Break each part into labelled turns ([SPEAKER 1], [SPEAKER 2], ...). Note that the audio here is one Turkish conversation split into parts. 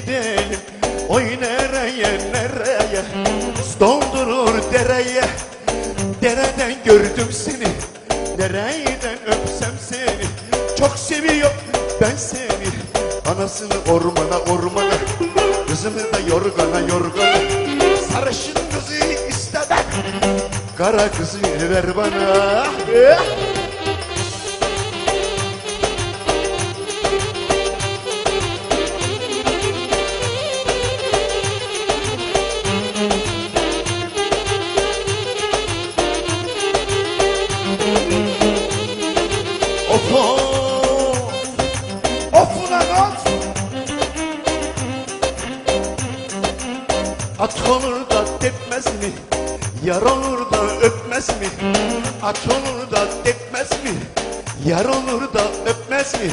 [SPEAKER 1] gidelim oy nereye nereye? Doldurur dereye dereden gördüm seni. Nereden öpsem seni. Çok seviyorum ben seni. Anasını ormana ormana. Kızını da yorgana yorgana. Sarışın kızı istemem kara kızı ver bana. Of At olur da tepmez mi? Yar olur da öpmez mi? At olur da tepmez mi? Yar olur da öpmez mi?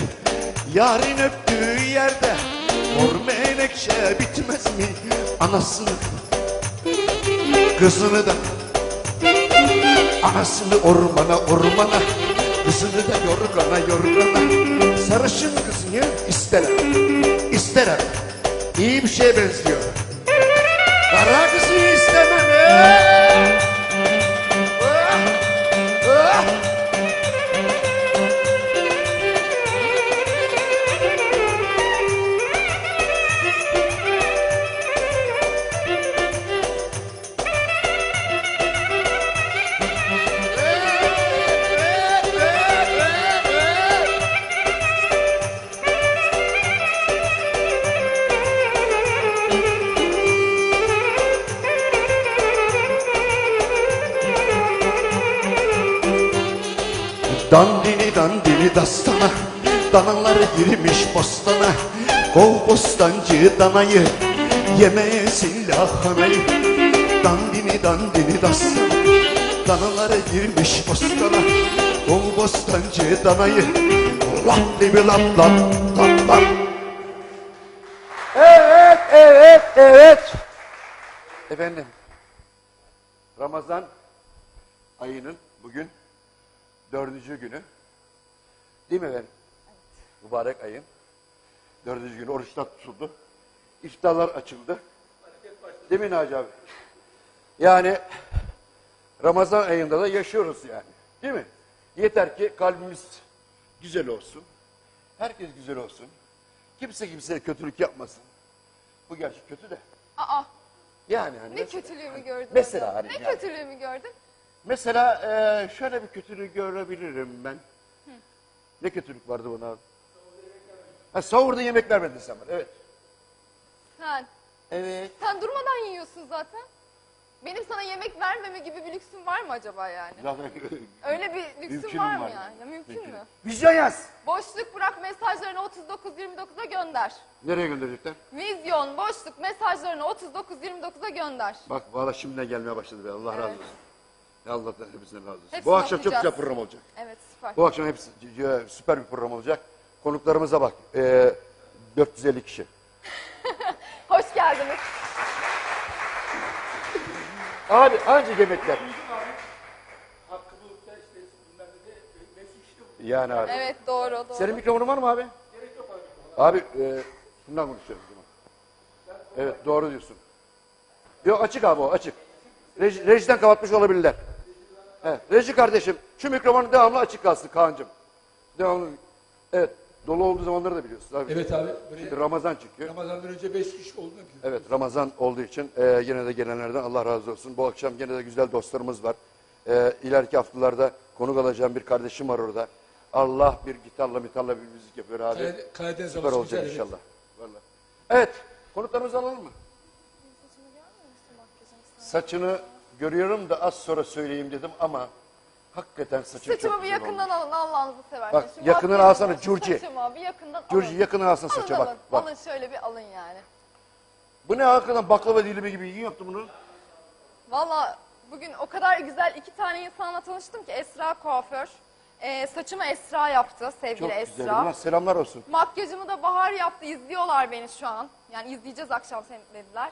[SPEAKER 1] Yarın öptüğü yerde Mor menekşe bitmez mi? Anasını Kızını da Anasını ormana ormana Kızını da yorgana yorgana Sarışın kızını isterim İsterim İyi bir şeye benziyor Kara kızı istemem ee! Dandini dandini dastana Danalar girmiş bostana. Kov bostancı danayı Yemesin lahanayı Dandini dandini dastana Danalar girmiş bostana. Kov bostancı danayı Lap dibi lap lap lap lap.
[SPEAKER 2] Evet, evet, evet. Efendim, Ramazan ayının bugün dördüncü günü. Değil mi efendim? Mübarek ayın dördüncü günü oruçlar tutuldu. İftarlar açıldı. Değil mi Naci abi? Yani Ramazan ayında da yaşıyoruz yani. Değil mi? Yeter ki kalbimiz güzel olsun. Herkes güzel olsun. Kimse kimseye kötülük yapmasın. Bu gerçi kötü de.
[SPEAKER 3] Aa,
[SPEAKER 2] Yani hani
[SPEAKER 3] ne
[SPEAKER 2] mesela,
[SPEAKER 3] kötülüğümü gördün?
[SPEAKER 2] mesela hani
[SPEAKER 3] Ne
[SPEAKER 2] yani.
[SPEAKER 3] kötülüğümü gördün?
[SPEAKER 2] Mesela eee, şöyle bir kötülük görebilirim ben. Ne kötülük vardı buna? Ha, sahurda yemek vermedin sen bana. Evet.
[SPEAKER 3] Sen,
[SPEAKER 2] Evet.
[SPEAKER 3] sen durmadan yiyorsun zaten. Benim sana yemek vermeme gibi bir lüksüm var mı acaba yani?
[SPEAKER 2] Zaten
[SPEAKER 3] Öyle bir lüksüm
[SPEAKER 2] Mümkünüm
[SPEAKER 3] var mı
[SPEAKER 2] var.
[SPEAKER 3] yani? Ya mümkün mü?
[SPEAKER 2] Vizyon yaz.
[SPEAKER 3] Boşluk bırak mesajlarını 3929'a gönder.
[SPEAKER 2] Nereye gönderecekler?
[SPEAKER 3] Vizyon, boşluk mesajlarını 3929'a gönder.
[SPEAKER 2] Bak valla şimdiden gelmeye başladı be. Allah razı
[SPEAKER 3] Evet.
[SPEAKER 2] olsun. Allah'tan hepsinden razı olsun.
[SPEAKER 3] Hepsini
[SPEAKER 2] Bu akşam çok
[SPEAKER 3] okuyacağız.
[SPEAKER 2] güzel program olacak.
[SPEAKER 3] Evet süper.
[SPEAKER 2] Bu akşam hepsi c- süper bir program olacak. Konuklarımıza bak. Eee 450 kişi.
[SPEAKER 3] Hoş geldiniz.
[SPEAKER 2] Abi anca yemekler. Yani abi.
[SPEAKER 3] Evet doğru doğru.
[SPEAKER 2] Senin mikrofonun var mı abi? Gerek yok abi. Abi e, bundan konuşuyorum. o zaman. Evet doğru diyorsun. Yok açık abi o açık. Reji, rejiden kapatmış olabilirler. Evet, reji kardeşim şu mikrofonu devamlı açık kalsın Kaan'cığım. Devamlı. Evet dolu olduğu zamanları da biliyorsun. Abi.
[SPEAKER 4] Evet abi.
[SPEAKER 2] Şimdi
[SPEAKER 4] Böyle
[SPEAKER 2] Ramazan çünkü.
[SPEAKER 4] Ramazan'dan önce 5 kişi oldu.
[SPEAKER 2] Evet Ramazan olduğu için e, yine de gelenlerden Allah razı olsun. Bu akşam yine de güzel dostlarımız var. E, ileriki haftalarda konuk alacağım bir kardeşim var orada. Allah bir gitarla mitarla bir müzik yapıyor abi.
[SPEAKER 4] Karadeniz- Karadeniz
[SPEAKER 2] Süper olacak
[SPEAKER 4] güzel, evet.
[SPEAKER 2] inşallah. Vallahi. Evet konuklarımızı alalım mı? Saçını görüyorum da az sonra söyleyeyim dedim ama hakikaten saçın
[SPEAKER 3] Saçımı
[SPEAKER 2] çok
[SPEAKER 3] bir
[SPEAKER 2] güzel
[SPEAKER 3] yakından
[SPEAKER 2] olmuş.
[SPEAKER 3] alın Allah'ınızı severseniz.
[SPEAKER 2] Bak,
[SPEAKER 3] Şu
[SPEAKER 2] yakından
[SPEAKER 3] makyajı-
[SPEAKER 2] alsana, Curci.
[SPEAKER 3] Saçımı bir yakından
[SPEAKER 2] Curci
[SPEAKER 3] alın.
[SPEAKER 2] yakını alsın
[SPEAKER 3] Alın,
[SPEAKER 2] saça bak.
[SPEAKER 3] alın.
[SPEAKER 2] bak.
[SPEAKER 3] Alın şöyle bir alın yani.
[SPEAKER 2] Bu ne hakikaten baklava dilimi gibi iyi yaptı bunu.
[SPEAKER 3] Valla bugün o kadar güzel iki tane insanla tanıştım ki Esra kuaför. Ee, saçımı Esra yaptı sevgili
[SPEAKER 2] Çok
[SPEAKER 3] Esra.
[SPEAKER 2] güzel. Ulan selamlar olsun.
[SPEAKER 3] Makyajımı da Bahar yaptı izliyorlar beni şu an. Yani izleyeceğiz akşam seni dediler.